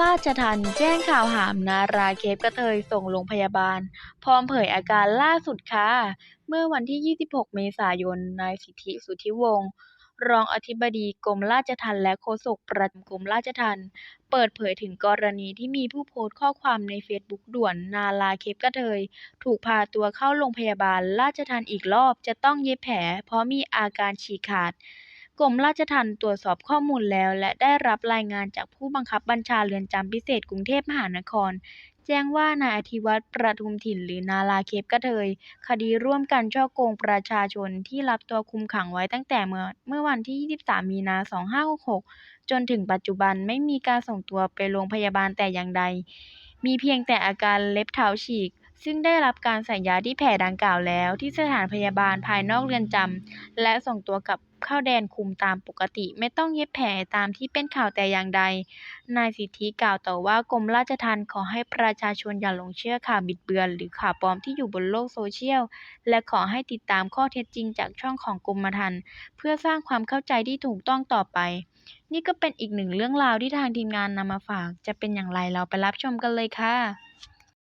ราชทัณฑ์แจ้งข่าวหามนาราเคปกระเทยส่งโรงพยาบาล พร้อมเผยอาการล่าสุดค่ะ เมื่อวันที่ 26 เมษายน นายสิทธิสุทธิวงศ์รองอธิบดีกรมราชทัณฑ์และโฆษกประจำกรมราชทัณฑ์เปิดเผยถึงกรณีที่มีผู้โพสต์ข้อความในเฟซบุ๊กด่วนนาราเคปกระเทย ถูกพาตัวเข้าโรงพยาบาลราชทัณฑ์อีกรอบจะต้องเย็บแผล เพราะมีอาการฉีกขาด กรมราชทัณฑ์ตรวจสอบข้อมูลแล้ว และได้รับรายงานจากผู้บังคับบัญชาเรือนจำพิเศษกรุงเทพมหานคร แจ้งว่านายอธิวัตรประทุมถิ่น หรือนาราเคปกระเทย คดีร่วมกันฉ้อโกงประชาชนที่รับตัวคุมขังไว้ตั้งแต่เมื่อเมื่อวันที่ 23 มีนาคม2566 จนถึงปัจจุบันไม่มีการส่งตัวไปโรงพยาบาลแต่อย่างใด มีเพียงแต่อาการเล็บเท้าฉีก ซึ่งได้รับการใส่ยาที่แผลดังกล่าวแล้วที่สถานพยาบาลภายนอกเรือนจำ และส่งตัวกลับเข้าแดนคุมตามปกติไม่ต้องเย็บแผลตามที่เป็นข่าวแต่อย่างใด นายสิทธิกล่าวต่อว่ากรมราชทัณฑ์ขอให้ประชาชนอย่าหลงเชื่อข่าวบิดเบือน หรือข่าวปลอมที่อยู่บนโลกโซเชียล และขอให้ติดตามข้อเท็จจริงจากช่องของกรมทัณฑ์เพื่อสร้างความเข้าใจที่ถูกต้องต่อไป นี่ก็เป็นอีกหนึ่งเรื่องราวที่ทางทีมงานนำมาฝาก จะเป็นอย่างไรเราไปรับชมกันเลยค่ะ